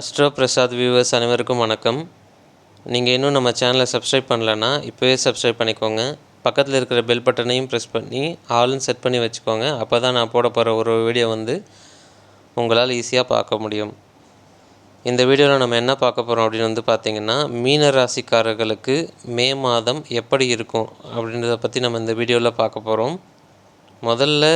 Astro Prasad viewers அனைவருக்கும் வணக்கம். நீங்கள் இன்னும் நம்ம சேனலை சப்ஸ்கிரைப் பண்ணலன்னா இப்போவே சப்ஸ்கிரைப் பண்ணிக்கோங்க. பக்கத்தில் இருக்கிற பெல் பட்டனையும் ப்ரெஸ் பண்ணி ஆல்னு செட் பண்ணி வச்சுக்கோங்க. அப்போ தான் நான் போட போகிற ஒரு வீடியோ வந்து உங்களால் ஈஸியாக பார்க்க முடியும். இந்த வீடியோவில் நம்ம என்ன பார்க்க போகிறோம் அப்படின்னு வந்து பார்த்திங்கன்னா மீன ராசிக்காரர்களுக்கு மே மாதம் எப்படி இருக்கும் அப்படின்றத பற்றி நம்ம இந்த வீடியோவில் பார்க்க போகிறோம் முதல்ல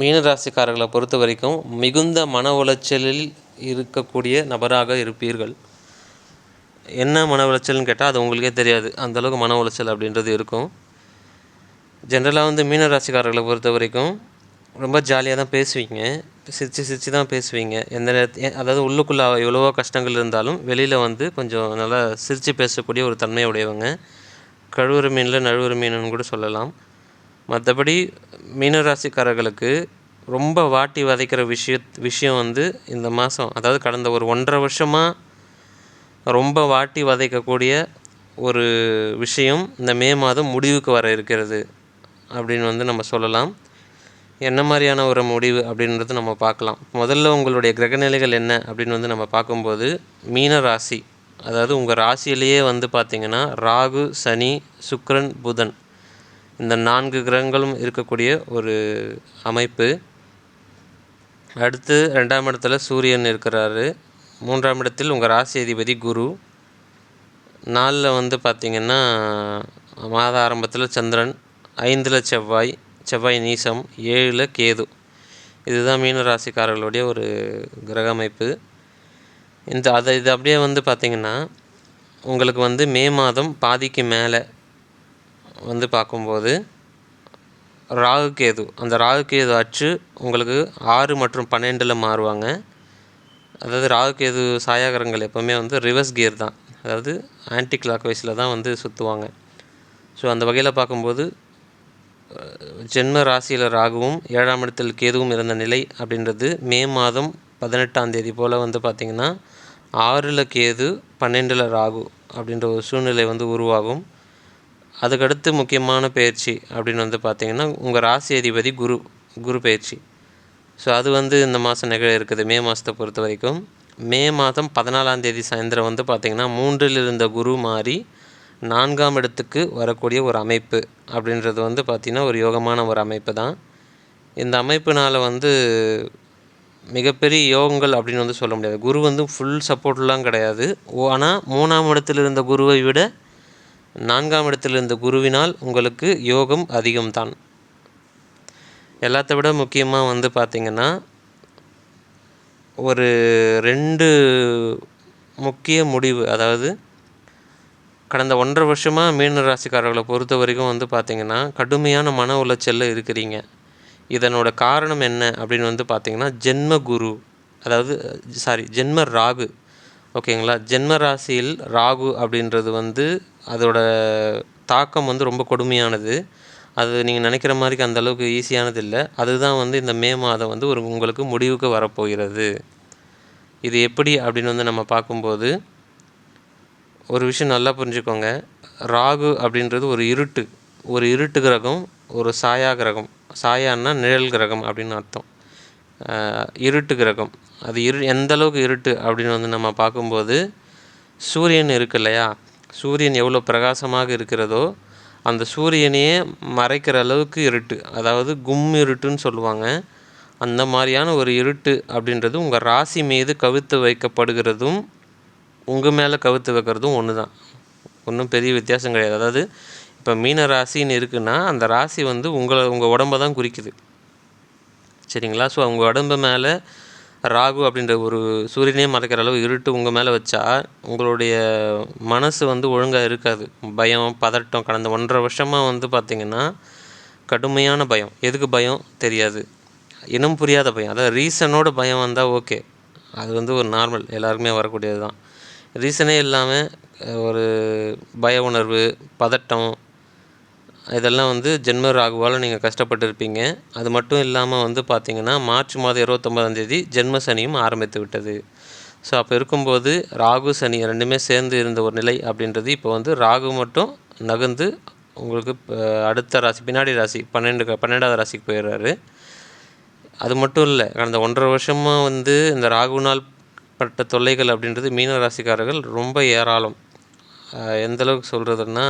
மீனராசிக்காரர்களை பொறுத்த வரைக்கும் மிகுந்த மன உளைச்சலில் இருக்கக்கூடிய நபராக இருப்பீர்கள். என்ன மன உளைச்சல்னு கேட்டால் அது உங்களுக்கே தெரியாது. அந்தளவுக்கு மன உளைச்சல் அப்படின்றது இருக்கும். ஜென்ரலாக வந்து மீனராசிக்காரர்களை பொறுத்த வரைக்கும் ரொம்ப ஜாலியாக தான் பேசுவீங்க. சிரித்து சிரித்து தான் பேசுவீங்க. எந்த நேரத்து அதாவது உள்ளுக்குள்ளே எவ்வளவோ கஷ்டங்கள் இருந்தாலும் வெளியில் வந்து கொஞ்சம் நல்லா சிரித்து பேசக்கூடிய ஒரு தன்மை உடையவங்க. கழுவுற மீனில் நழுவுற மீனுன்னு கூட சொல்லலாம். மற்றபடி மீனராசிக்காரர்களுக்கு ரொம்ப வாட்டி வதைக்கிற விஷய விஷயம் வந்து இந்த மாதம் அதாவது கடந்த ஒரு ஒன்றரை வருஷமாக ரொம்ப வாட்டி வதைக்கக்கூடிய ஒரு விஷயம் இந்த மே மாதம் முடிவுக்கு வர இருக்கிறது அப்படின்னு வந்து நம்ம சொல்லலாம். என்ன மாதிரியான ஒரு முடிவு அப்படின்றது நம்ம பார்க்கலாம். முதல்ல உங்களுடைய கிரகநிலைகள் என்ன அப்படின்னு வந்து நம்ம பார்க்கும்போது மீன ராசி அதாவது உங்கள் ராசியிலேயே வந்து பார்த்திங்கன்னா ராகு சனி சுக்ரன் புதன். இந்த நான்கு கிரகங்களும் இருக்கக்கூடிய ஒரு அமைப்பு. அடுத்து ரெண்டாம் இடத்துல சூரியன் இருக்கிறாரு. மூன்றாம் இடத்தில் உங்கள் ராசி அதிபதி குரு. நாலில் வந்து பார்த்திங்கன்னா மாத ஆரம்பத்தில் சந்திரன் ஐந்தில் செவ்வாய் செவ்வாய் நீசம் ஏழில் கேது. இதுதான் மீன ராசிக்காரர்களுடைய ஒரு கிரக அமைப்பு இந்த அதை இது அப்படியே வந்து பார்த்திங்கன்னா உங்களுக்கு வந்து மே மாதம் பாதிக்கு மேலே வந்து பார்க்கும்போது ராகு கேது அந்த ராகு கேது அச்சு உங்களுக்கு ஆறு மற்றும் பன்னெண்டில் மாறுவாங்க. அதாவது ராகு கேது சாயாகரங்கள் எப்போவுமே வந்து ரிவர்ஸ் கியர் தான். அதாவது ஆன்டி கிளாக் வைஸில் தான் வந்து சுற்றுவாங்க ஸோ அந்த வகையில் பார்க்கும்போது ஜென்ம ராசியில் ராகுவும் ஏழாம் இடத்தில் கேதுவும் இருந்த நிலை அப்படின்றது மே மாதம் பதினெட்டாம் தேதி போல் வந்து பார்த்திங்கன்னா ஆறில் கேது பன்னெண்டில் ராகு அப்படின்ற ஒரு சூழ்நிலை வந்து உருவாகும். அதுக்கடுத்து முக்கியமான பயிற்சி அப்படின்னு வந்து பார்த்திங்கன்னா உங்கள் ராசி அதிபதி குரு குரு பயிற்சி. ஸோ அது வந்து இந்த மாதம் நிகழ இருக்குது. மே மாதத்தை பொறுத்த வரைக்கும். மே மாதம் பதினாலாம் தேதி சாயந்தரம் வந்து பார்த்திங்கன்னா மூன்றில் இருந்த குரு மாறி நான்காம் இடத்துக்கு வரக்கூடிய ஒரு அமைப்பு அப்படின்றது வந்து பார்த்திங்கன்னா ஒரு யோகமான ஒரு அமைப்பு தான். இந்த அமைப்பினால் வந்து மிகப்பெரிய யோகங்கள் அப்படின்னு வந்து சொல்ல முடியாது. குரு வந்து ஃபுல் சப்போர்ட்லாம் கிடையாது. ஆனால் மூணாம் இடத்தில் இருந்த குருவை விட நான்காம் இடத்தில் இருந்த குருவினால் உங்களுக்கு யோகம் அதிகம்தான். எல்லாத்த விட முக்கியமாக வந்து பார்த்திங்கன்னா ஒரு ரெண்டு முக்கிய முடிவு அதாவது கடந்த ஒன்றரை வருஷமாக மீன ராசிக்காரர்களை பொறுத்த வரைக்கும் வந்து பார்த்திங்கன்னா கடுமையான மன உளைச்சலில் இருக்கிறீங்க. இதனோட காரணம் என்ன அப்படின்னு வந்து பார்த்திங்கன்னா ஜென்ம குரு அதாவது சாரி ஜென்ம ராகு. ஓகேங்களா? ஜென்ம ராசியில் ராகு அப்படின்றது வந்து அதோட தாக்கம் வந்து ரொம்ப கொடுமையானது. அது நீங்கள் நினைக்கிற மாதிரிக்கு அந்தளவுக்கு ஈஸியானது இல்லை. அதுதான் வந்து இந்த மே மாதம் வந்து ஒரு உங்களுக்கு முடிவுக்கு வரப்போகிறது. இது எப்படி அப்படின்னு வந்து நம்ம பார்க்கும்போது ஒரு விஷயம் நல்லா புரிஞ்சுக்கோங்க. ராகு அப்படின்றது ஒரு இருட்டு. ஒரு இருட்டு கிரகம் ஒரு சாயா கிரகம். சாயான்னா நிழல் கிரகம் அப்படின்னு அர்த்தம். இருட்டு கிரகம். அது இரு எந்த அளவுக்கு இருட்டு அப்படின்னு வந்து நம்ம பார்க்கும்போது சூரியன் இருக்கு இல்லையா? சூரியன் எவ்வளோ பிரகாசமாக இருக்கிறதோ அந்த சூரியனையே மறைக்கிற அளவுக்கு இருட்டு. அதாவது கும் இருட்டுன்னு சொல்லுவாங்க. அந்த மாதிரியான ஒரு இருட்டு அப்படின்றது உங்கள் ராசி மீது கவித்து வைக்கப்படுகிறதும் உங்கள் மேலே கவித்து வைக்கிறதும் ஒன்று தான். ஒன்றும் பெரிய வித்தியாசம் கிடையாது. அதாவது இப்போ மீன ராசின்னு இருக்குன்னா அந்த ராசி வந்து உங்களை உங்கள் உடம்பை தான் குறிக்குது. சரிங்களா? ஸோ உங்கள் உடம்பு மேலே ராகு அப்படின்ற ஒரு சூரியனே மறைக்கிற அளவு இருட்டு உங்கள் மேலே வச்சா உங்களுடைய மனசு வந்து ஒழுங்காக இருக்காது. பயம் பதட்டம் கடந்த ஒன்றரை வருஷமாக வந்து பார்த்திங்கன்னா கடுமையான பயம். எதுக்கு பயம்? தெரியாது. இனம் புரியாத பயம். அதாவது ரீசனோட பயம் வந்தால் ஓகே அது வந்து ஒரு நார்மல் எல்லாருக்குமே வரக்கூடியது தான் ரீசனே இல்லாமல் ஒரு பய உணர்வு பதட்டம் இதெல்லாம் வந்து ஜென்ம ராகுவால் நீங்கள் கஷ்டப்பட்டிருப்பீங்க. அது மட்டும் இல்லாமல் வந்து பார்த்திங்கன்னா மார்ச் மாதம் இருபத்தொம்பதாம் தேதி ஜென்ம சனியும் ஆரம்பித்து விட்டது. ஸோ அப்போ இருக்கும்போது ராகு சனி ரெண்டுமே சேர்ந்து இருந்த ஒரு நிலை அப்படின்றது இப்போ வந்து ராகு மட்டும் நகர்ந்து உங்களுக்கு அடுத்த ராசி பின்னாடி ராசி பன்னெண்டு பன்னெண்டாவது ராசிக்கு போயிடுறாரு. அது மட்டும் இல்லை கடந்த ஒன்றரை வருஷமாக வந்து இந்த ராகுனால் பட்ட தொல்லைகள் அப்படின்றது மீன ராசிக்காரர்கள் ரொம்ப ஏராளம். எந்தளவுக்கு சொல்கிறதுன்னா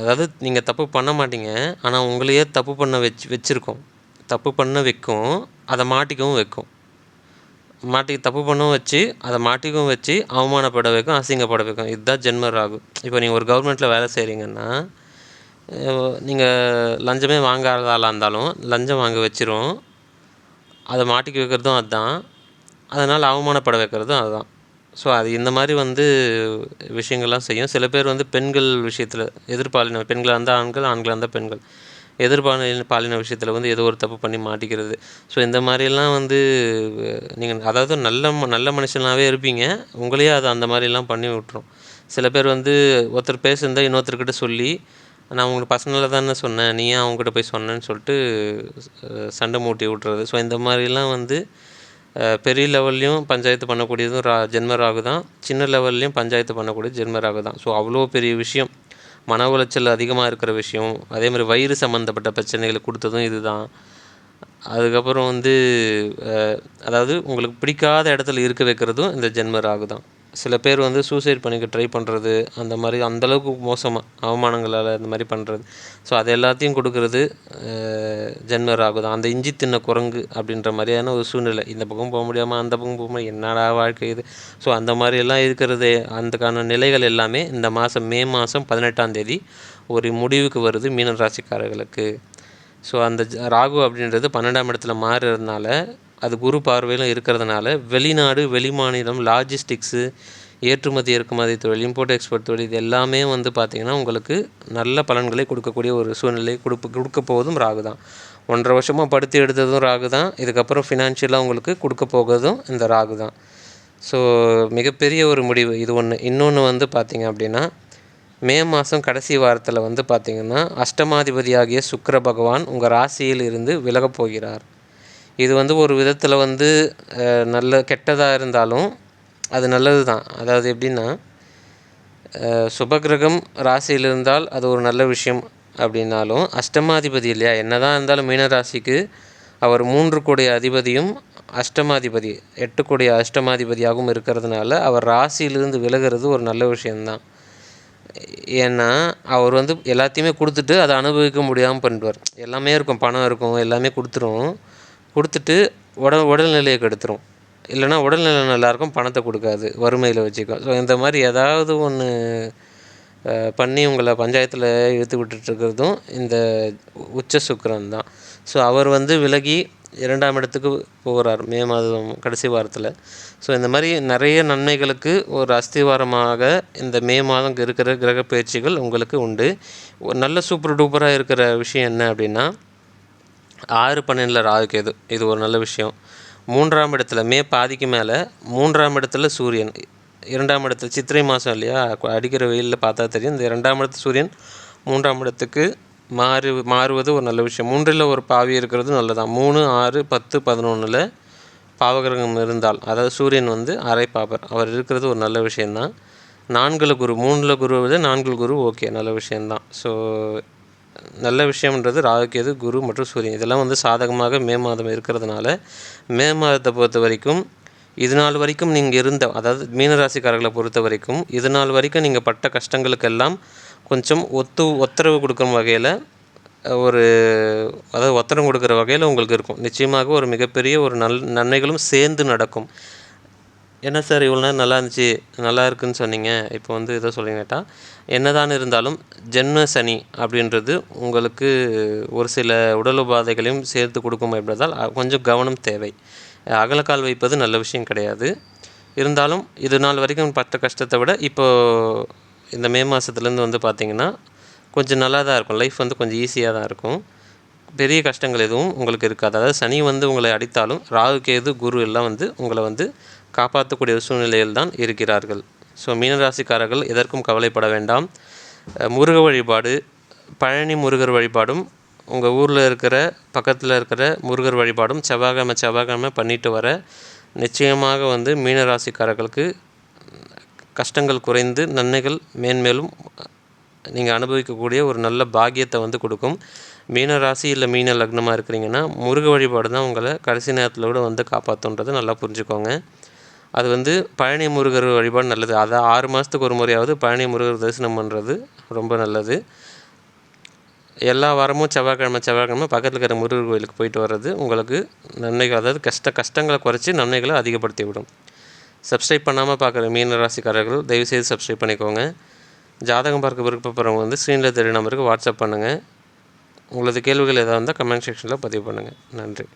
அதாவது நீங்கள் தப்பு பண்ண மாட்டீங்க. ஆனால் உங்களையே தப்பு பண்ண வச்சு வச்சுருக்கோம். தப்பு பண்ண வைக்கும் அதை மாட்டிக்கவும் வைக்கும். மாட்டி தப்பு பண்ணவும் வச்சு அதை மாட்டிக்கவும் வச்சு அவமானப்பட வைக்கும் அசிங்கப்பட வைக்கும். இதுதான் ஜென்ம ராகு. இப்போ நீங்கள் ஒரு கவர்மெண்ட்டில் வேலை செய்கிறீங்கன்னா நீங்கள் லஞ்சமே வாங்காத ஆளாக இருந்தாலும் லஞ்சம் வாங்க வச்சிரும். அதை மாட்டிக்க வைக்கிறதும் அதுதான் அதனால் அவமானப்பட வைக்கிறதும் அதுதான் ஸோ அது இந்த மாதிரி வந்து விஷயங்கள்லாம் செய்யும். சில பேர் வந்து பெண்கள் விஷயத்தில் எதிர்பாலின பெண்களாக இருந்தால் ஆண்கள் ஆண்களாக இருந்தால் பெண்கள். எதிர்பாலின பாலின விஷயத்தில் வந்து ஏதோ ஒரு தப்பு பண்ணி மாட்டிக்கிறது. ஸோ இந்த மாதிரிலாம் வந்து நீங்கள் அதாவது நல்ல ம- நல்ல மனுஷனாகவே இருப்பீங்க. உங்களையே அது அந்த மாதிரிலாம் பண்ணி விட்டுரும். சில பேர் வந்து ஒருத்தர் பேசுனதை இன்னொருத்தர்கிட்ட சொல்லி நான் உங்களுக்கு பர்சனலாக தானே சொன்னேன். நீ ஏன் அவங்ககிட்ட போய் சொன்னேன்னு சொல்லிட்டு சண்டை மூட்டி விட்டுறது? ஸோ இந்த மாதிரிலாம் வந்து பெரிய லெவல்லையும் பஞ்சாயத்து பண்ணக்கூடியதும் ரா ஜென்ம ராகு தான். சின்ன லெவல்லையும் பஞ்சாயத்து பண்ணக்கூடியது ஜென்ம ராகு தான். ஸோ அவ்வளோ பெரிய விஷயம். மன உளைச்சல் அதிகமாக இருக்கிற விஷயம். அதே மாதிரி வயிறு சம்மந்தப்பட்ட பிரச்சனைகளை கொடுத்ததும் இதுதான் அதுக்கப்புறம் வந்து அதாவது உங்களுக்கு பிடிக்காத இடத்துல இருக்க வைக்கிறதும் இந்த ஜென்ம ராகு தான். சில பேர் வந்து சூசைட் பண்ணிக்க ட்ரை பண்ணுறது அந்த மாதிரி அந்தளவுக்கு மோசமாக அவமானங்களால் இந்த மாதிரி பண்ணுறது ஸோ அது எல்லாத்தையும் கொடுக்கறது ஜென்ம ராகு தான். அந்த இஞ்சி தின்ன குரங்கு அப்படின்ற மாதிரியான ஒரு சூழ்நிலை. இந்த பக்கம் போக முடியாமல் அந்த பக்கம் போக என்னடா வாழ்க்கை இது? ஸோ அந்த மாதிரியெல்லாம் இருக்கிறது அதுக்கான நிலைகள் எல்லாமே இந்த மாதம் மே மாதம் பதினெட்டாம் தேதி ஒரு முடிவுக்கு வருது மீன ராசிக்காரர்களுக்கு. ஸோ அந்த ஜ- ராகு அப்படின்றது பன்னெண்டாம் இடத்துல மாறுறதுனால அது குரு பார்வையிலும் இருக்கிறதுனால வெளிநாடு வெளிமாநிலம் லாஜிஸ்டிக்ஸு ஏற்றுமதி இறக்குமதி தொழில் இம்போர்ட் எக்ஸ்போர்ட் தொழில் இது எல்லாமே வந்து பார்த்திங்கன்னா உங்களுக்கு நல்ல பலன்களை கொடுக்கக்கூடிய ஒரு சூழ்நிலை கொடுப்பு கொடுக்க போவதும் ராகு தான். ஒன்றரை வருஷமாக படுத்து எடுத்ததும் ராகு தான். இதுக்கப்புறம் ஃபினான்ஷியலாக உங்களுக்கு கொடுக்க போகிறதும் இந்த ராகு தான். ஸோ மிகப்பெரிய ஒரு முடிவு. இது ஒன்று இன்னொன்று வந்து பார்த்திங்க அப்படின்னா மே மாதம் கடைசி வாரத்தில் வந்து பார்த்திங்கன்னா அஷ்டமாதிபதியாகிய சுக்கர பகவான் உங்கள் ராசியில் இருந்து விலகப் போகிறார். இது வந்து ஒரு விதத்தில் வந்து நல்ல கெட்டதாக இருந்தாலும் அது நல்லது தான் அதாவது எப்படின்னா அஹ், சுபகிரகம் ராசியில் இருந்தால் அது ஒரு நல்ல விஷயம் அப்படின்னாலும் அஷ்டமாதிபதி இல்லையா? என்னதான் இருந்தாலும் மீன ராசிக்கு அவர் மூன்று கோடிய அதிபதியும் அஷ்டமாதிபதி எட்டு கோடிய அஷ்டமாதிபதியாகவும் இருக்கிறதுனால அவர் ராசியிலிருந்து விலகிறது ஒரு நல்ல விஷயந்தான் ஏன்னா அவர் வந்து எல்லாத்தையுமே கொடுத்துட்டு அதை அனுபவிக்க முடியாமல் பண்ணுவார் எல்லாமே இருக்கும் பணம் இருக்கும் எல்லாமே கொடுத்துரும். கொடுத்துட்டு உடல் உடல்நிலையை கெடுத்துரும். இல்லைன்னா உடல்நிலை நல்லாயிருக்கும் பணத்தை கொடுக்காது வறுமையில் வச்சுக்கும் ஸோ இந்த மாதிரி ஏதாவது ஒன்று பண்ணி உங்களை பஞ்சாயத்தில் இழுத்து விட்டுட்டு இருக்கிறதும் இந்த உச்ச சுக்கரன் தான். ஸோ அவர் வந்து விலகி இரண்டாம் இடத்துக்கு போகிறார் மே மாதம் கடைசி வாரத்தில். ஸோ இந்த மாதிரி நிறைய நன்மைகளுக்கு ஒரு அஸ்திவாரமாக இந்த மே மாதம் இருக்கிற கிரக பயிற்சிகள் உங்களுக்கு உண்டு. நல்ல சூப்பர் டூப்பராக இருக்கிற விஷயம் என்ன அப்படின்னா ஆறு பன்னெண்டில் ராகுகேது இது ஒரு நல்ல விஷயம். மூன்றாம் இடத்துல மே பாதிக்கு மேலே மூன்றாம் இடத்துல சூரியன். இரண்டாம் இடத்துல சித்திரை மாதம் இல்லையா? அடிக்கிற வெயிலில் பார்த்தா தெரியும். இந்த இரண்டாம் இடத்து சூரியன் மூன்றாம் இடத்துக்கு மாறு மாறுவது ஒரு நல்ல விஷயம். மூன்றில் ஒரு பாவி இருக்கிறது நல்லதான் மூணு ஆறு பத்து பதினொன்றில் பாவகிரகம் இருந்தால் அதாவது சூரியன் வந்து அரை பாபர். அவர் இருக்கிறது ஒரு நல்ல விஷயந்தான் நான்கில் குரு மூணில் குரு விட நான்கில் குரு ஓகே நல்ல விஷயந்தான் ஸோ நல்ல விஷயம்ன்றது ராகுகேது குரு மற்றும் சூரியன். இதெல்லாம் வந்து சாதகமாக மே மாதம் இருக்கிறதுனால மே மாதத்தை பொறுத்த வரைக்கும் இது நாள் வரைக்கும் நீங்கள் இருந்த அதாவது மீனராசிக்காரர்களை பொறுத்த வரைக்கும் இது நாள் வரைக்கும் நீங்கள் பட்ட கஷ்டங்களுக்கெல்லாம் கொஞ்சம் ஒத்து ஒத்தரவு கொடுக்கும் வகையில் ஒரு அதாவது ஒத்தரம் கொடுக்குற வகையில் உங்களுக்கு இருக்கும். நிச்சயமாக ஒரு மிகப்பெரிய ஒரு நல் நன்மைகளும் சேர்ந்து நடக்கும். என்ன சார் இவ்வளோ நேரம் நல்லா இருந்துச்சு? நல்லா இருக்குன்னு சொன்னீங்க. இப்போ வந்து இதை சொல்லுங்கட்டா என்னதான் இருந்தாலும் ஜென்ம சனி அப்படின்றது உங்களுக்கு ஒரு சில உடல் உபாதைகளையும் சேர்த்து கொடுக்கும் என்பதால் கொஞ்சம் கவனம் தேவை. அகலக்கால் வைப்பது நல்ல விஷயம் கிடையாது. இருந்தாலும் இது நாள் வரைக்கும் பட்ட கஷ்டத்தை விட இப்போ இந்த மே மாதத்துலேருந்து வந்து பார்த்திங்கன்னா கொஞ்சம் நல்லா தான் இருக்கும். லைஃப் வந்து கொஞ்சம் ஈஸியாக தான் இருக்கும். பெரிய கஷ்டங்கள் எதுவும் உங்களுக்கு இருக்காது. அதாவது சனி வந்து உங்களை அடித்தாலும் ராகு கேது குரு எல்லாம் வந்து உங்களை வந்து காப்பாற்றக்கூடிய சூழ்நிலையில் தான் இருக்கிறார்கள். ஸோ மீனராசிக்காரர்கள் எதற்கும் கவலைப்பட வேண்டாம். முருக வழிபாடு பழனி முருகர் வழிபாடும் உங்கள் ஊரில் இருக்கிற பக்கத்தில் இருக்கிற முருகர் வழிபாடும் செவ்வாய்க்கிழமை செவ்வாய்க்கிழமை பண்ணிட்டு வர நிச்சயமாக வந்து மீனராசிக்காரர்களுக்கு கஷ்டங்கள் குறைந்து நன்மைகள் மேன்மேலும் நீங்கள் அனுபவிக்கக்கூடிய ஒரு நல்ல பாக்கியத்தை வந்து கொடுக்கும். மீன ராசி இல்லை மீன லக்னமாக இருக்கிறீங்கன்னா முருக வழிபாடு தான் உங்களை கடைசி நேரத்தில் கூட வந்து காப்பாற்றுன்றதை நல்லா புரிஞ்சுக்கோங்க. அது வந்து பழனி முருகர் வழிபாடு நல்லது. அதை ஆறு மாதத்துக்கு ஒரு முறையாவது பழனி முருகர் தரிசனம் பண்ணுறது ரொம்ப நல்லது. எல்லா வாரமும் செவ்வாய்க்கிழமை செவ்வாய்க்கிழமை பக்கத்தில் இருக்கிற முருகர் கோயிலுக்கு போயிட்டு வர்றது உங்களுக்கு நன்மைகள் அதாவது கஷ்ட கஷ்டங்களை குறைச்சி நன்மைகளை அதிகப்படுத்தி விடும். சப்ஸ்கிரைப் பண்ணாமல் பார்க்குற மீன ராசிக்காரர்கள் தயவுசெய்து சப்ஸ்கிரைப் பண்ணிக்கோங்க. ஜாதகம் பார்க்க விருப்பப்படுறவங்க வந்து ஸ்க்ரீனில் தெரிய நம்பருக்கு வாட்ஸ்அப் பண்ணுங்கள் உங்களது கேள்விகள் எதாவது இருந்தால் கமெண்ட் செக்ஷனில் பதிவு பண்ணுங்கள் நன்றி.